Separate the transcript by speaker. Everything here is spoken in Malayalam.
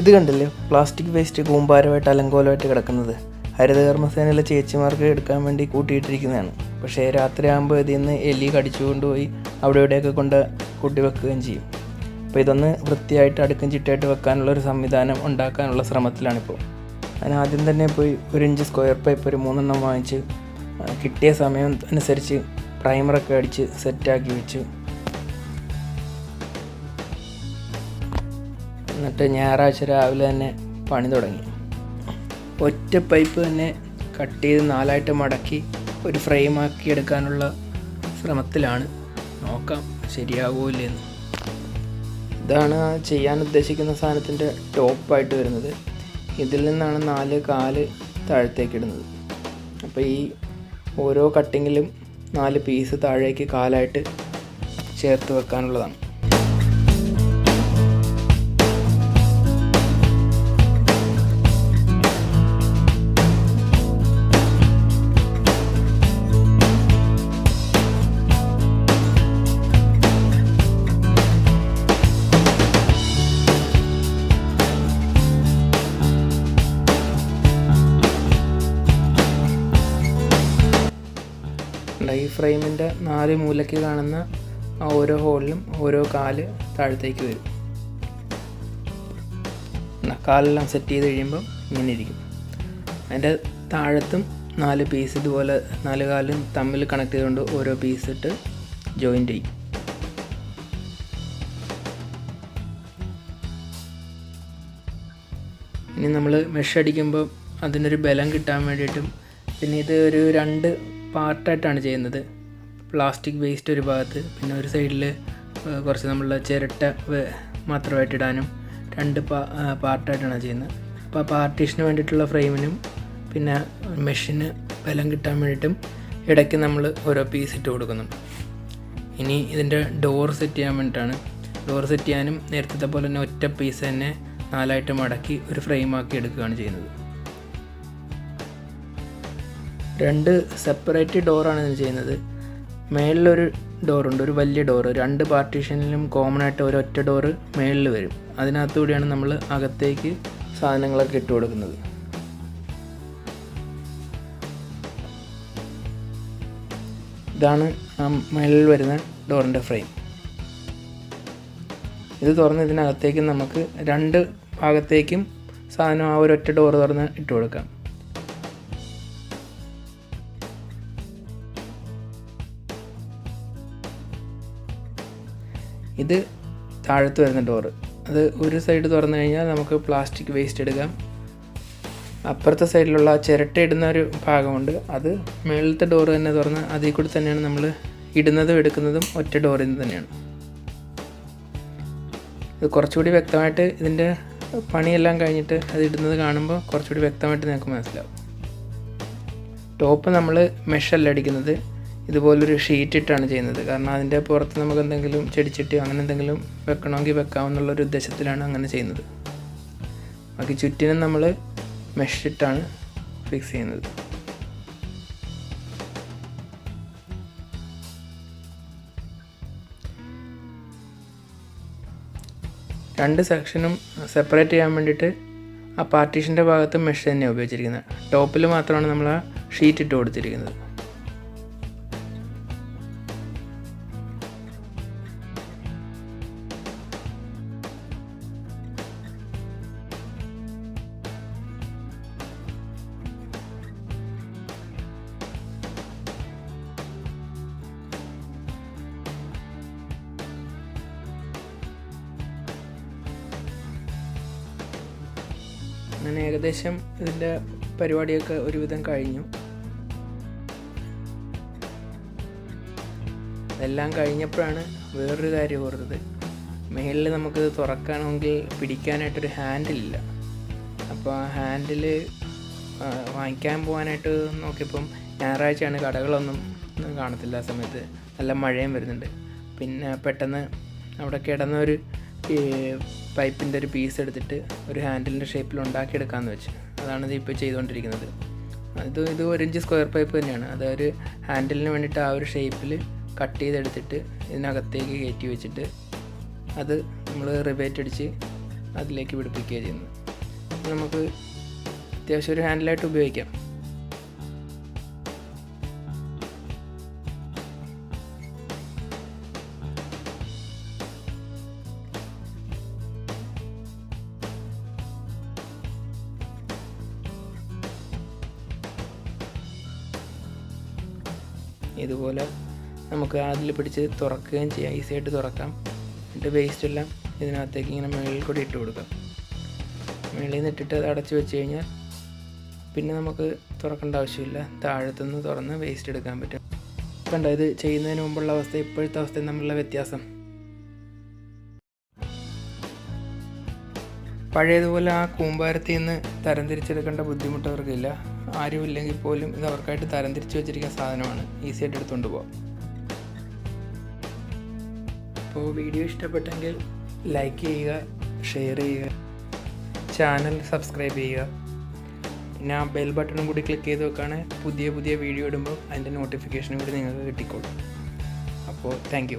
Speaker 1: ഇത് കണ്ടില്ലേ? പ്ലാസ്റ്റിക് വേസ്റ്റ് കൂമ്പാരമായിട്ട് അലങ്കോലമായിട്ട് കിടക്കുന്നത്. ഹരിതകർമ്മസേനയിലെ ചേച്ചിമാർക്ക് എടുക്കാൻ വേണ്ടി കൂട്ടിയിട്ടിരിക്കുന്നതാണ്. പക്ഷേ രാത്രിയാകുമ്പോൾ ഇതിൽ നിന്ന് എലി കടിച്ചു കൊണ്ടുപോയി അവിടെ ഇവിടെയൊക്കെ കൊണ്ട് കൂട്ടി വെക്കുകയും ചെയ്യും. അപ്പോൾ ഇതൊന്ന് വൃത്തിയായിട്ട് അടുക്കും ചിട്ടയായിട്ട് വെക്കാനുള്ള ഒരു സംവിധാനം ഉണ്ടാക്കാനുള്ള ശ്രമത്തിലാണിപ്പോൾ. ഞാൻ ആദ്യം തന്നെ പോയി ഒരു ഇഞ്ച് സ്ക്വയർ പൈപ്പ് ഒരു മൂന്നെണ്ണം വാങ്ങിച്ച് കിട്ടിയ സമയം അനുസരിച്ച് പ്രൈമറൊക്കെ അടിച്ച് സെറ്റാക്കി വെച്ചു. എന്നിട്ട് ഞായറാഴ്ച രാവിലെ തന്നെ പണി തുടങ്ങി. ഒറ്റ പൈപ്പ് തന്നെ കട്ട് ചെയ്ത് നാലായിട്ട് മടക്കി ഒരു ഫ്രെയിമാക്കി എടുക്കാനുള്ള ശ്രമത്തിലാണ്. നോക്കാം ശരിയാകുമോ ഇല്ലെന്ന് ഇതാണ് ചെയ്യാൻ ഉദ്ദേശിക്കുന്ന സാധനത്തിന്റെ ടോപ്പായിട്ട് വരുന്നത്. ഇതിൽ നിന്നാണ് നാല് കാൽ താഴത്തേക്ക് ഇടുന്നത്. അപ്പോൾ ഈ ഓരോ കട്ടിങ്ങിലും നാല് പീസ് താഴേക്ക് കാലായിട്ട് ചേർത്ത് വെക്കാനുള്ളതാണ്. ഈ ഫ്രെയിമിന്റെ നാല് മൂലയ്ക്ക് കാണുന്ന ഓരോ ഹോളിലും ഓരോ കാൽ താഴത്തേക്ക് വരും. കാലെല്ലാം സെറ്റ് ചെയ്ത് കഴിയുമ്പം ഇങ്ങനെ ഇരിക്കും. അതിന്റെ താഴത്തും നാല് പീസ് ഇതുപോലെ നാല് കാലും തമ്മിൽ കണക്ട് ചെയ്തുകൊണ്ട് ഓരോ പീസ് ഇട്ട് ജോയിന്റ് ചെയ്യും. ഇനി നമ്മൾ മെഷ് അടിക്കുമ്പോൾ അതിനൊരു ബലം കിട്ടാൻ വേണ്ടിയിട്ടും പിന്നെ ഇത് ഒരു രണ്ട് പാർട്ടായിട്ടാണ് ചെയ്യുന്നത്. പ്ലാസ്റ്റിക് വേസ്റ്റ് ഒരു ഭാഗത്ത് പിന്നെ ഒരു സൈഡിൽ കുറച്ച് നമ്മളുടെ ചിരട്ട മാത്രമായിട്ട് ഇടാനും രണ്ട് പാ പാർട്ടായിട്ടാണ് ചെയ്യുന്നത്. അപ്പോൾ ആ പാർട്ടീഷന് വേണ്ടിയിട്ടുള്ള ഫ്രെയിമിനും പിന്നെ മെഷീന് ബലം കിട്ടാൻ വേണ്ടിയിട്ടും ഇടയ്ക്ക് നമ്മൾ ഓരോ പീസ് ഇട്ട് കൊടുക്കുന്നുണ്ട്. ഇനി ഇതിന്റെ ഡോർ സെറ്റ് ചെയ്യാൻ വേണ്ടിയിട്ടാണ്. ഡോർ സെറ്റ് ചെയ്യാനും നേരത്തെ പോലെ തന്നെ ഒറ്റ പീസ് തന്നെ നാലായിട്ട് മടക്കി ഒരു ഫ്രെയിമാക്കി എടുക്കുകയാണ് ചെയ്യുന്നത്. രണ്ട് സെപ്പറേറ്റ് ഡോറാണ് ഇതിന് ചെയ്യുന്നത്. മേളിലൊരു ഡോറുണ്ട് ഒരു വലിയ ഡോറ് രണ്ട് പാർട്ടീഷനിലും കോമൺ ആയിട്ട് ഒരു ഒറ്റ ഡോറ് മേളിൽ വരും. അതിനകത്തുകൂടിയാണ് നമ്മൾ അകത്തേക്ക് സാധനങ്ങളൊക്കെ ഇട്ട് കൊടുക്കുന്നത്. ഇതാണ് ആ മേളിൽ വരുന്ന ഡോറിന്റെ ഫ്രെയിം ഇത് തുറന്ന് ഇതിനകത്തേക്ക് നമുക്ക് രണ്ട് ഭാഗത്തേക്കും സാധനം ആ ഒരൊറ്റ ഡോറ് തുറന്ന് ഇട്ട് കൊടുക്കാം. ഇത് താഴത്ത് വരുന്ന ഡോറ് അത് ഒരു സൈഡ് തുറന്നു കഴിഞ്ഞാൽ നമുക്ക് പ്ലാസ്റ്റിക് വേസ്റ്റ് എടുക്കാം. അപ്പുറത്തെ സൈഡിലുള്ള ചിരട്ട ഇടുന്ന ഒരു ഭാഗമുണ്ട്. അത് മേളിലത്തെ ഡോറ് തന്നെ തുറന്ന് അതിൽ കൂടി തന്നെയാണ് നമ്മൾ ഇടുന്നതും എടുക്കുന്നതും ഒറ്റ ഡോറിൽ നിന്ന് തന്നെയാണ്. ഇത് കുറച്ചുകൂടി വ്യക്തമായിട്ട് ഇതിന്റെ പണിയെല്ലാം കഴിഞ്ഞിട്ട് അത് ഇടുന്നത് കാണുമ്പോൾ കുറച്ചുകൂടി വ്യക്തമായിട്ട് നിങ്ങൾക്ക് മനസ്സിലാവും. ടോപ്പ് നമ്മൾ മെഷല്ല അടിക്കുന്നത്. ഇതുപോലൊരു ഷീറ്റ് ഇട്ടാണ് ചെയ്യുന്നത്. കാരണം അതിന്റെ പുറത്ത് നമുക്ക് എന്തെങ്കിലും ചെടിച്ചട്ടി അങ്ങനെ എന്തെങ്കിലും വെക്കണമെങ്കിൽ വെക്കാമെന്നുള്ളൊരു ഉദ്ദേശത്തിലാണ് അങ്ങനെ ചെയ്യുന്നത്. ബാക്കി ചുറ്റിനും നമ്മൾ മെഷ് ഇട്ടാണ് ഫിക്സ് ചെയ്യുന്നത്. രണ്ട് സെക്ഷനും സെപ്പറേറ്റ് ചെയ്യാൻ വേണ്ടിയിട്ട് ആ പാർട്ടീഷന്റെ ഭാഗത്ത് മെഷ് തന്നെയാണ് ഉപയോഗിച്ചിരിക്കുന്നത്. ടോപ്പിൽ മാത്രമാണ് നമ്മൾ ആ ഷീറ്റ് ഇട്ട് കൊടുത്തിരിക്കുന്നത്. അങ്ങനെ ഏകദേശം ഇതിന്റെ പരിപാടിയൊക്കെ ഒരുവിധം കഴിഞ്ഞു. എല്ലാം കഴിഞ്ഞപ്പോഴാണ് വേറൊരു കാര്യം ഓർത്തത്. മേളിൽ നമുക്കിത് തുറക്കണമെങ്കിൽ പിടിക്കാനായിട്ടൊരു ഹാൻഡിലില്ല. അപ്പോൾ ആ ഹാൻഡിൽ വാങ്ങിക്കാൻ പോകാനായിട്ട് നോക്കിയപ്പം ഞായറാഴ്ചയാണ് കടകളൊന്നും കാണത്തില്ല ആ സമയത്ത്. നല്ല മഴയും വരുന്നുണ്ട്. പിന്നെ പെട്ടെന്ന് അവിടെ കിടന്ന ഒരു പൈപ്പിന്റെ ഒരു പീസ് എടുത്തിട്ട് ഒരു ഹാൻഡിലിന്റെ ഷേപ്പിൽ ഉണ്ടാക്കിയെടുക്കാമെന്ന് വെച്ച്. അതാണ് ഇത് ഇപ്പോൾ ചെയ്തുകൊണ്ടിരിക്കുന്നത്. അത് ഇത് ഒരു ഇഞ്ച് സ്ക്വയർ പൈപ്പ് തന്നെയാണ്. അത് ഒരു ഹാൻഡിലിന് വേണ്ടിയിട്ട് ആ ഒരു ഷേപ്പിൽ കട്ട് ചെയ്തെടുത്തിട്ട് ഇതിനകത്തേക്ക് കയറ്റി വെച്ചിട്ട് അത് നമ്മൾ റിബേറ്റ് അടിച്ച് അതിലേക്ക് പിടിപ്പിക്കുകയാണ് ചെയ്യുന്നത്. നമുക്ക് അത്യാവശ്യം ഒരു ഹാൻഡിലായിട്ട് ഉപയോഗിക്കാം. ഇതുപോലെ നമുക്ക് അതിൽ പിടിച്ച് തുറക്കുകയും ചെയ്യാം. ഈസിയായിട്ട് തുറക്കാം. എന്നിട്ട് വേസ്റ്റ് എല്ലാം ഇതിനകത്തേക്ക് ഇങ്ങനെ മുകളിൽ കൂടി ഇട്ട് കൊടുക്കാം. മുകളിൽ നിന്ന് ഇട്ടിട്ട് അത് അടച്ച് വെച്ച് കഴിഞ്ഞാൽ പിന്നെ നമുക്ക് തുറക്കേണ്ട ആവശ്യമില്ല. താഴത്തുനിന്ന് തുറന്ന് വേസ്റ്റ് എടുക്കാൻ പറ്റും. കണ്ടോ ഇത് ചെയ്യുന്നതിന് മുമ്പുള്ള അവസ്ഥ ഇപ്പോഴത്തെ അവസ്ഥയും തമ്മിലുള്ള വ്യത്യാസം. പഴയതുപോലെ ആ കൂമ്പാരത്തിൽ നിന്ന് തരംതിരിച്ചെടുക്കേണ്ട ബുദ്ധിമുട്ട് അവർക്കില്ല. ആരുമില്ലെങ്കിൽ പോലും ഇത് അവർക്കായിട്ട് തരംതിരിച്ച് വെച്ചിരിക്കുന്ന സാധനമാണ്. ഈസി ആയിട്ട് എടുത്തുകൊണ്ട് പോകാം അപ്പോൾ വീഡിയോ ഇഷ്ടപ്പെട്ടെങ്കിൽ ലൈക്ക് ചെയ്യുക ഷെയർ ചെയ്യുക ചാനൽ സബ്സ്ക്രൈബ് ചെയ്യുക. പിന്നെ ആ ബെൽ ബട്ടണും കൂടി ക്ലിക്ക് ചെയ്ത് വെക്കുകയാണെങ്കിൽ പുതിയ പുതിയ വീഡിയോ ഇടുമ്പോൾ അതിന്റെ നോട്ടിഫിക്കേഷനും കൂടി നിങ്ങൾക്ക് കിട്ടിക്കോളും. അപ്പോൾ താങ്ക്